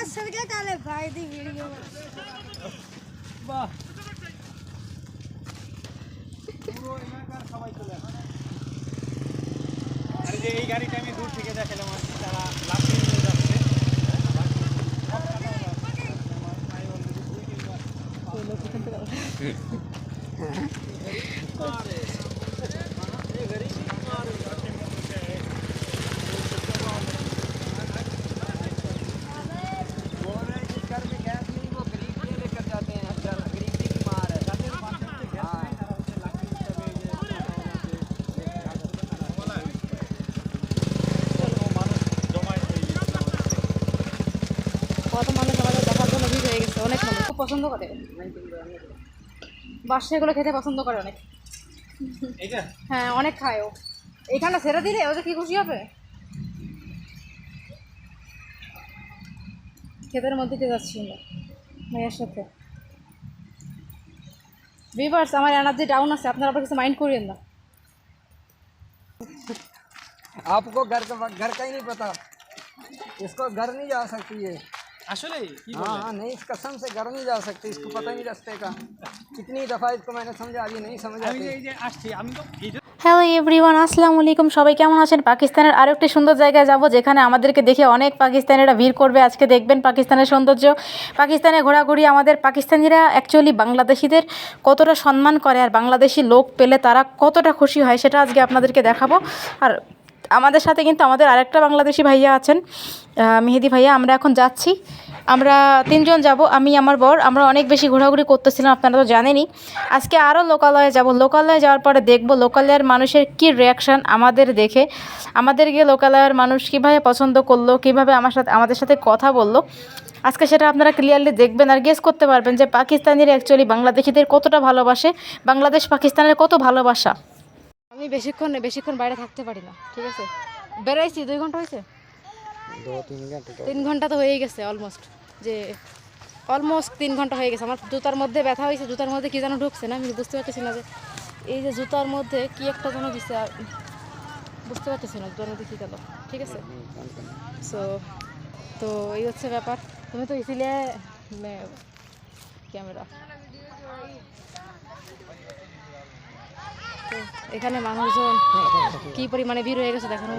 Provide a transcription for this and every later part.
আসল কে তাহলে ভাই দি ভিডিও বাহ। পুরো এলাকার চলে আরে যে এই গাড়িটা আমি দূর থেকে দেখালাম আর তারা লাফিয়ে যাচ্ছে। হ্যাঁ। অনেক মানুষ খুব পছন্দ করে বাসা এগুলো খেতে পছন্দ করে অনেক এইটা হ্যাঁ অনেক খায় ও এখানে ছেড়ে দিলে ওদের কি খুশি হবে ক্ষেতের মধ্যে দিয়ে যাচ্ছি আমরা মেয়ের সাথে ভিভার্স আমার এনার্জি ডাউন আছে আপনারা আবার কিছু মাইন্ড করিয়েন না आपको घर का घर का ही नहीं पता इसको घर नहीं जा सकती है আসলে কি हाँ हाँ नहीं इस कसम से घर नहीं जा सकती इसको पता नहीं रास्ते का कितनी दफ़ा इसको मैंने समझा अभी नहीं समझ আমি যে आती এই যে আসছি আমি তো এই যে হ্যালো এভরিওয়ান আসসালামু আলাইকুম সবাই কেমন আছেন পাকিস্তানের আরও একটি সুন্দর জায়গায় যাব যেখানে আমাদেরকে দেখে অনেক পাকিস্তানিরা ভিড় করবে আজকে দেখবেন পাকিস্তানের সৌন্দর্য পাকিস্তানে ঘোরাঘুরি আমাদের পাকিস্তানিরা অ্যাকচুয়ালি বাংলাদেশিদের কতটা সম্মান করে আর বাংলাদেশি লোক পেলে তারা কতটা খুশি হয় সেটা আজকে আপনাদেরকে দেখাবো আর আমাদের সাথে কিন্তু আমাদের আরেকটা বাংলাদেশি ভাইয়া আছেন আহ, মেহেদি ভাইয়া, আমরা এখন যাচ্ছি। আমরা তিনজন যাব, আমি, আমার বর। আমরা অনেক বেশি ঘোরাঘুরি করতেছিলাম, আপনারা তো জানেনই। আজকে আরও লোকালয়ে যাব। লোকালয়ে যাওয়ার পরে দেখব লোকালয়ের মানুষের কি রিয়াকশান আমাদের দেখে। আমাদের গিয়ে লোকালয়ের মানুষ কীভাবে পছন্দ করল, কীভাবে আমার সাথে, আমাদের সাথে কথা বলল। আজকে সেটা আপনারা ক্লিয়ারলি দেখবেন আর গেস করতে পারবেন যে পাকিস্তানের অ্যাকচুয়ালি বাংলাদেশিদের কতটা ভালোবাসে, বাংলাদেশ পাকিস্তানের কত ভালোবাসা। আমি বেশিক্ষণ বেশিক্ষণ বাইরে থাকতে পারি না, ঠিক আছে? বেড়াইছি, দুই ঘণ্টা হয়েছে? তিন ঘণ্টা তো হয়েই গেছে অলমোস্ট যে অলমোস্ট তিন ঘণ্টা হয়ে গেছে। আমার জুতার মধ্যে ব্যথা হয়েছে জুতার মধ্যে কী যেন ঢুকছে না আমি বুঝতে পারতেছি না যে এই যে জুতার মধ্যে কি একটা যেন দিছে আর বুঝতে পারতেছি না জুতার মধ্যে কী গেল ঠিক আছে? সো তো এই হচ্ছে ব্যাপার। তুমি তো ইসিলে ক্যামেরা। এখানে মানুষজন কি পরিমাণে ভিড় হয়ে গেছে দেখানো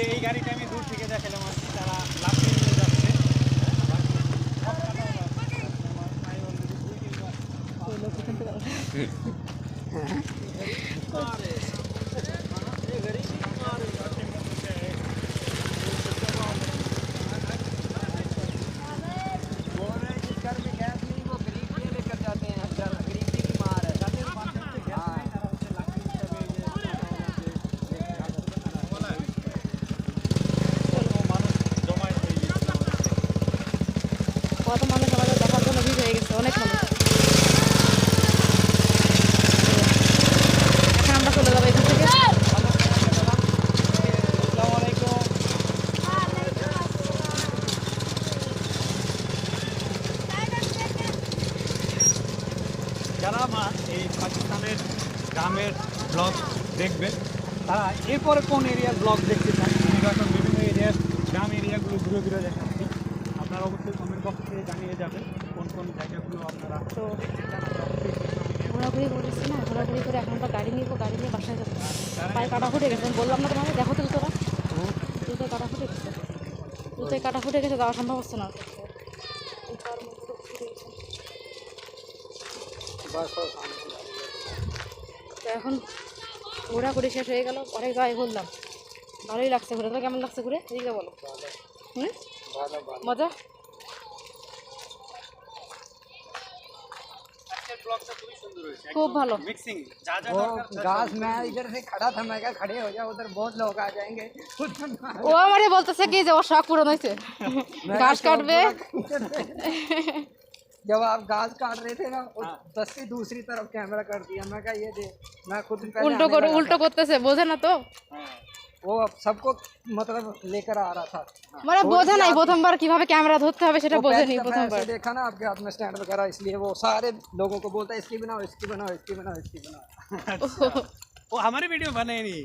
যে এই গাড়িটা আমি দূর থেকে দেখালাম আর কি তারা লাফিয়ে নিয়ে যাচ্ছে কত মানুষ আমাদের দেখার জন্য ভিড় হয়ে গেছে, অনেক মানুষ। এখন চলে যাব এখান থেকে। যারা মা- এই পাকিস্তানের গ্রামের ব্লগ দেখবেন তারা এরপরে কোন এরিয়ার ব্লগ দেখতে চান বিভিন্ন এরিয়ার গ্রাম এরিয়াগুলো ঘুরে ঘুরে দেখাচ্ছি আপনারা অবশ্যই কমেন্ট বক্সে জানিয়ে যাবেন কোন কোন জায়গাগুলো আপনারা তো ঘোরাঘুরি করেছি না ঘোরাঘুরি করে এখন আমরা গাড়ি নিবো গাড়ি নিয়ে বাসায় যাব। পায়ে কাটা ফুটে গেছে বললাম না তোমাকে দেখো তো জুতোটা জুতোয় কাটা ফুটে গেছে। জুতোয় কাটা ফুটে গেছে যাওয়া সম্ভব হচ্ছে না। তো এখন ঘোরাঘুরি শেষ হয়ে গেল অনেক জায়গায় ঘুরলাম। ভালোই লাগছে ঘুরে তোমার কেমন লাগছে ঘুরে? এদিকে বলো। হুম? মজা ব্লগটা খুবই সুন্দর হয়েছে খুব ভালো মিক্সিং যা যা वो দরকার घास मैं इधर से खड़ा था मैं क्या खड़े हो जाओ उधर बहुत लोग आ जाएंगे उधर ना- ও আমারে বলতেছে কি যে ওর শখ পূরণ হয়েছে मैं ঘাস क्या কাটবে जब आप घास काट रहे थे ना उस बस से दूसरी तरफ कैमरा कर दिया मैं कहा ये दे मैं खुद पहले উল্টো आने করে लगा উল্টো করতেছে বোঝে না তো হ্যাঁ था। वो अब सबको मतलब लेकर आ रहा था মানে বোঝে নাই প্রথমবার কিভাবে ক্যামেরা ধরতে হবে সেটা वो বোঝেনি पहले दफा প্রথমবার ऐसे देखा ना आपके हाथ में स्टैंड वगैरह इसलिए वो सारे लोगों को बोलता है इसकी बनाओ इसकी बनाओ इसकी बनाओ इसकी बनाओ वो हमारी वीडियो बनाए नहीं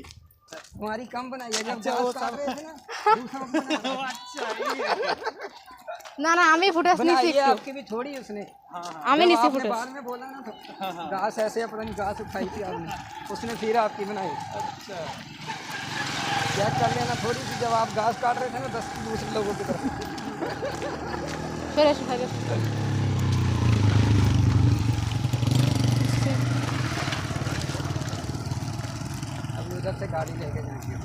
हमारी कम बनाई है जब घास काट रहे थे ना दूसरा बना- ओ अच्छा ये না না আমি ফুটেজ নিছি बनाई है একটু आपकी भी छोड़ी उसने हाँ हाँ আমি जब নিছি आपने ফুটেজ बाद में बोला ना तो घास ऐसे अपनी घास उठाई थी आपने उसने फिर आपकी बनाई अच्छा क्या कर लेना थोड़ी सी जब आप घास काट रहे थे ना दस दूसरे लोगों की तरफ़ अब उधर से गाड़ी लेके जाएँगे।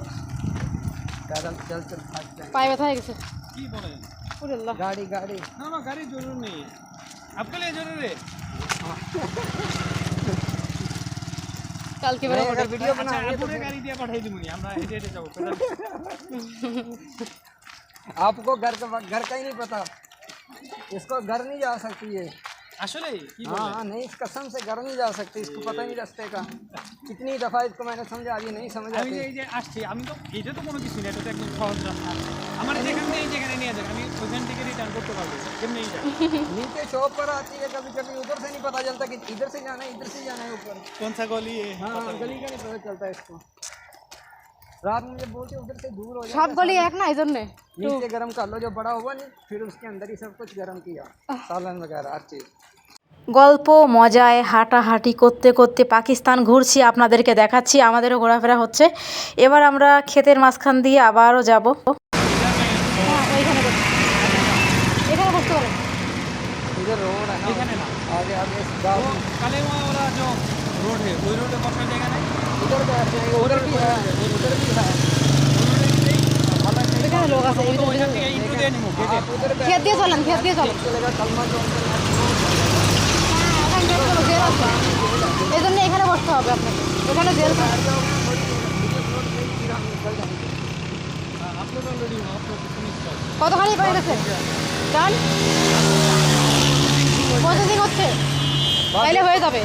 पैदल चल चल पाए बताएगा सर गाड़ी गाड़ी। ना ना गाड़ी ज़रूर नहीं है। आपके लिए ज़रूर है। हाँ। কালকে नहीं, বেরোবো अगर वीडियो अच्छा बनाएंगे तो আপুরে গাড়ি দিয়ে পাঠাই দিবনি আমরা হেঁটে হেঁটে যাবো পেডাল आपको घर का घर का ही नहीं पता इसको घर नहीं जा सकती है আসলে কি हाँ हाँ नहीं इस कसम से घर नहीं जा सकती इसको पता नहीं रास्ते का कितनी दफ़ा इसको मैंने समझा अभी नहीं समझ আমি যে आती এই যে আসছি আমি তো এটা তো কোনো কিছু না এটা তো একদম সহজ রাস্তা আমার যেখান থেকে এই যেখানে নিয়ে যাক আমি ওইখান থেকে রিটার্ন করতে পারবো কেমনি যাক नीचे शॉप पर आती है कभी कभी उधर से नहीं पता चलता कि इधर से जाना है इधर से जाना है ऊपर কোন সা গলি हाँ गली का नहीं पता चलता इसको रात में जब बोलते उधर से दूर हो সব जाए গলি এক না এই জন্যে नीचे गर्म कर लो जो बड़ा हुआ नहीं फिर उसके अंदर ही सब कुछ गर्म किया सालन वगैरह हर चीज़ গল্প মজায় হাঁটাহাঁটি করতে করতে পাকিস্তান ঘুরছি আপনাদেরকে দেখাচ্ছি আমাদেরও ঘোরাফেরা হচ্ছে এবার আমরা ক্ষেতের মাঝখান দিয়ে আবারও যাব এখানে এই জন্য এখানে বসতে হবে আপনাকে। এখানে জেল কতখানি পানি আছে ডান প্রসেসিং হচ্ছে। তাইলে হয়ে যাবে।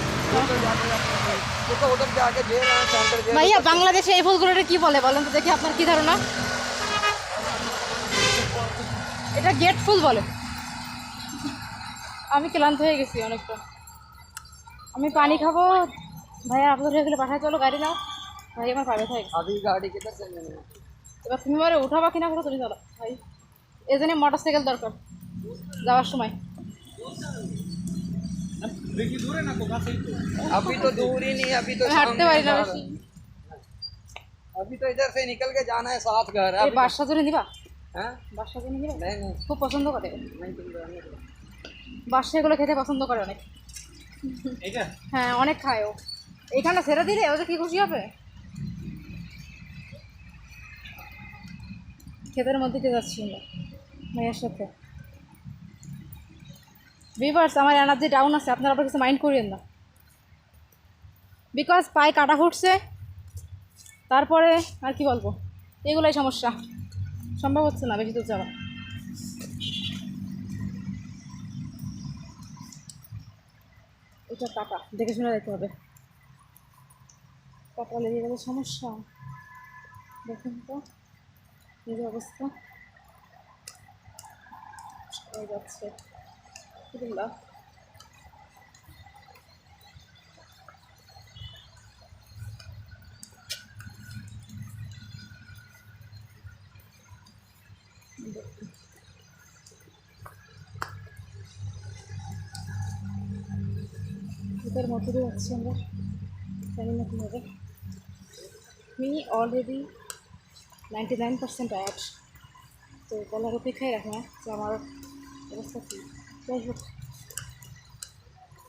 ভাইয়া বাংলাদেশে এই ফুলগুলোটা কি বলে? বলেন তো দেখি আপনার কি ধারণা? এটা গেট ফুল বলে আমি ক্লান্ত হয়ে গেছি অনেকটা আমি পানি খাবো ভাইয়া আপনাদের হয়ে গেলে পাঠায় চলো গাড়ি নাও ভাই আমার পাবে থাকে अभी गाड़ी किधर से लेनी है এবার তুমি মারে উঠাবা কিনা করে তুমি চলো ভাই এই জন্য মোটর সাইকেল দরকার যাওয়ার সময় देखिए दूर है ना तो काफी तो अभी तो दूर ही नहीं अभी तो আমি হাঁটতে सामने পারি না जा বেশি रहा है। अभी तो इधर से निकल के जाना है सात घर এই अभी বাসা জন্য নিবা হ্যাঁ বাসায় খুব পছন্দ করে বাসায় মানে এগুলো খেতে পছন্দ করে অনেক। হ্যাঁ অনেক খায় ও। এখানে ছেড়ে দিলে ওদের কি খুশি হবে? ক্ষেতের মধ্যে দিয়ে যাচ্ছি আমরা মেয়ের সাথে। বিভার্স আমার এনার্জি ডাউন আছে আপনারা আবার কিছু মাইন্ড করিয়েন না। বিকজ পায়ে কাটা ফুটছে তারপরে আর কি বলব? এগুলোই সমস্যা। সম্ভব হচ্ছে না, বেশি দূর যাওয়া। এটা কাটা দেখে শুনে যেতে হবে। কাটা লেগে গেলে সমস্যা। দেখুন তো এই অবস্থা। হয়ে যাচ্ছে। মধ্যে যাচ্ছি আমরা? জানি না কী হবে আমি already ninety nine percent add. তো বলার অপেক্ষায় রাখি না যে আমার অবস্থা কী। যাই হোক,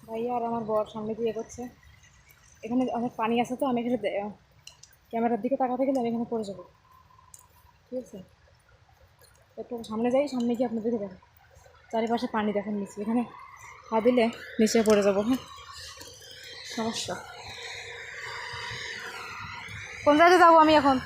ভাইয়া আর আমার বর সামনে দিয়ে এগোচ্ছে। এখানে অনেক পানি আছে তো, আমি এখানে ক্যামেরার দিকে তাকাতে গেলে আমি এখানে পড়ে যাব। ঠিক আছে? একটু সামনে যাই, সামনে গিয়ে আপনাদেরকে দেখো চারিপাশে পানি দেখেন নিচে। এখানে পা দিলে নিচে পড়ে যাব হ্যাঁ। সমস্যা। কোন জায়গায় যাব আমি এখন?